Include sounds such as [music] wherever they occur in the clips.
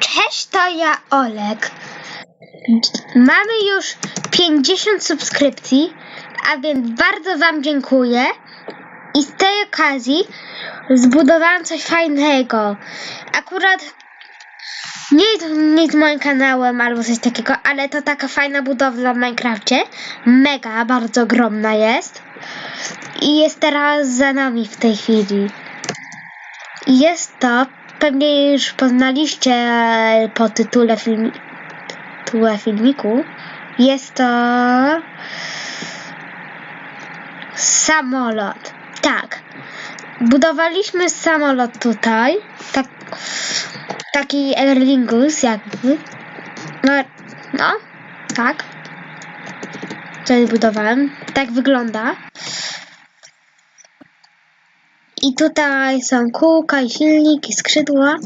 Cześć, to ja Olek. Mamy już 50 subskrypcji, a więc bardzo Wam dziękuję. I z tej okazji zbudowałam coś fajnego. Akurat nie jest nic moim kanałem albo coś takiego, ale to taka fajna budowla w Minecrafcie. Mega, bardzo ogromna jest. I jest teraz za nami w tej chwili. Jest to, pewnie już poznaliście e, po tytule, filmi tytule filmiku, jest to samolot. Tak. Budowaliśmy samolot tutaj. Tak, taki Erlingus jakby. No, no, tak. Coś budowałem. Tak wygląda. I tutaj są kółka i silnik i skrzydła.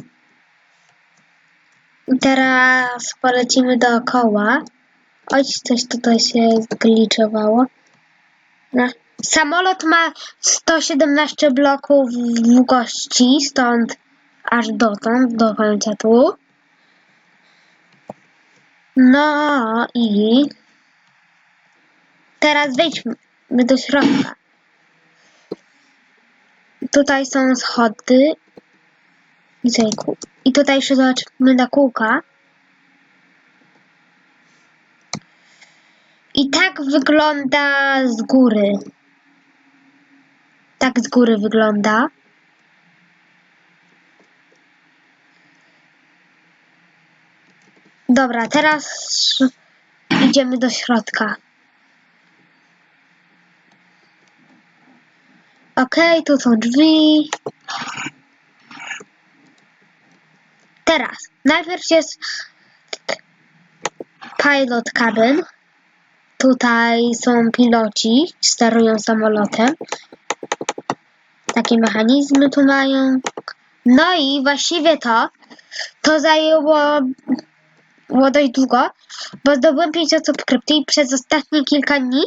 I teraz polecimy dookoła. Oj, coś tutaj się zgliczowało. No. Samolot ma 117 bloków długości, stąd aż dotąd, do końca tu. No i teraz wejdźmy do środka. Tutaj są schody. I, tutaj I tutaj jeszcze zobaczymy na kółka. I tak wygląda z góry. Tak z góry wygląda. Dobra, teraz idziemy do środka. Okej, tu są drzwi. Teraz, najpierw jest pilot cabin. Tutaj są piloci, sterują samolotem. Takie mechanizmy tu mają. No i właściwie to, to zajęło było dość długo, bo zdobyłem 50 subskrypcji i przez ostatnie kilka dni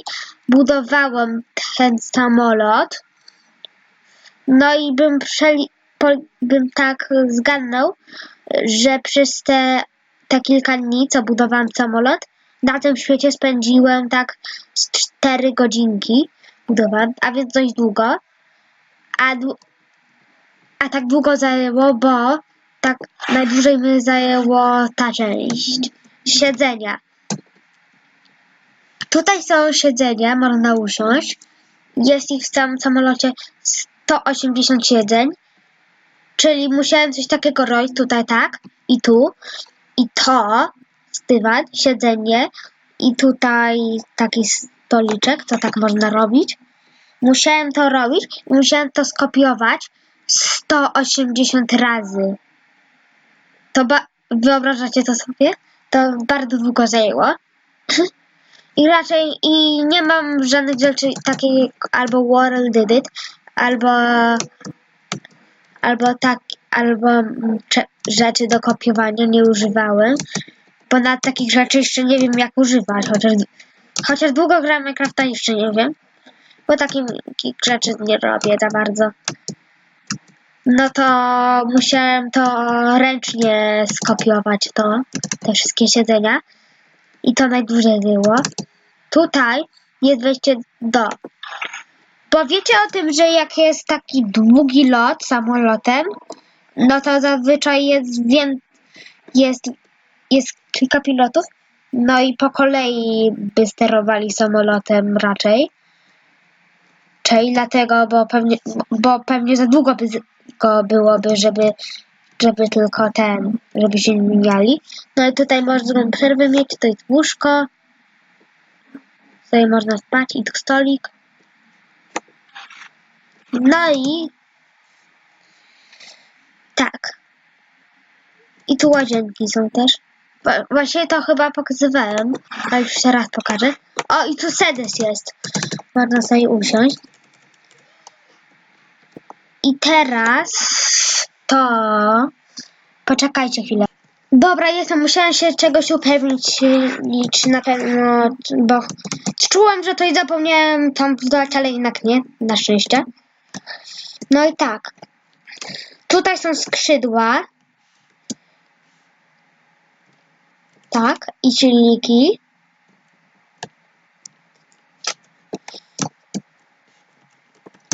budowałem ten samolot. No i bym, przeli, bym tak zgadnął, że przez te, te kilka dni, co budowałem samolot, na tym świecie spędziłem tak z 4 godzinki budowałem, a więc dość długo. A, a tak długo zajęło, bo tak najdłużej mi zajęło ta część siedzenia. Tutaj są siedzenia, można usiąść. Jest ich w całym samolocie 180 siedzeń. Czyli musiałem coś takiego robić tutaj tak i tu. I to dywan, siedzenie i tutaj taki stoliczek, to tak można robić. Musiałem to robić i musiałem to skopiować 180 razy. To wyobrażacie to sobie? To bardzo długo zajęło. [clears throat] I raczej i nie mam żadnych rzeczy takich albo World did it, albo albo tak, albo mm, rzeczy do kopiowania nie używałem. Bo na takich rzeczy jeszcze nie wiem jak używać, chociaż, chociaż długo gram Minecrafta jeszcze nie wiem. Bo takich rzeczy nie robię za bardzo. No to musiałem to ręcznie skopiować to, te wszystkie siedzenia. I to najdłużej było. Tutaj jest wejście do. Bo wiecie o tym, że jak jest taki długi lot samolotem, no to zazwyczaj jest wię... jest, jest kilka pilotów, no i po kolei by sterowali samolotem raczej. Czyli dlatego, bo pewnie, bo pewnie za długo by go byłoby, żeby, żeby tylko ten, żeby się nie mijali. No i tutaj można przerwę mieć, to jest łóżko. Tutaj można spać i tu stolik. No i tak. I tu łazienki są też. Właśnie to chyba pokazywałem, ale już jeszcze raz pokażę. O, i tu sedes jest. Można sobie usiąść. I teraz to... Poczekajcie chwilę. Dobra, jestem. Musiałem się czegoś upewnić, y, czy na pewno, bo czułem, że coś zapomniałem tam dodać, ale jednak nie, na szczęście. No i tak. Tutaj są skrzydła. Tak, i silniki.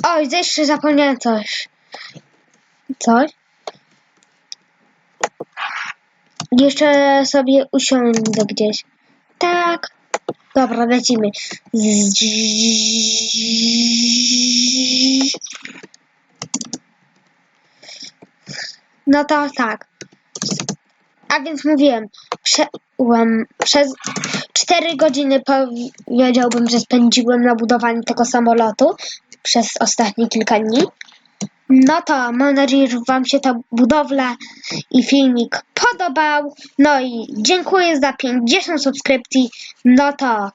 Oj, jeszcze zapomniałem coś. Coś? Jeszcze sobie usiądę gdzieś. Tak. Dobra, lecimy. No to tak. A więc mówiłem, przez 4 godziny powiedziałbym, że spędziłem na budowaniu tego samolotu przez ostatnie kilka dni. No to mam nadzieję, że Wam się ta budowla i filmik podobał. No i dziękuję za 50 subskrypcji. No to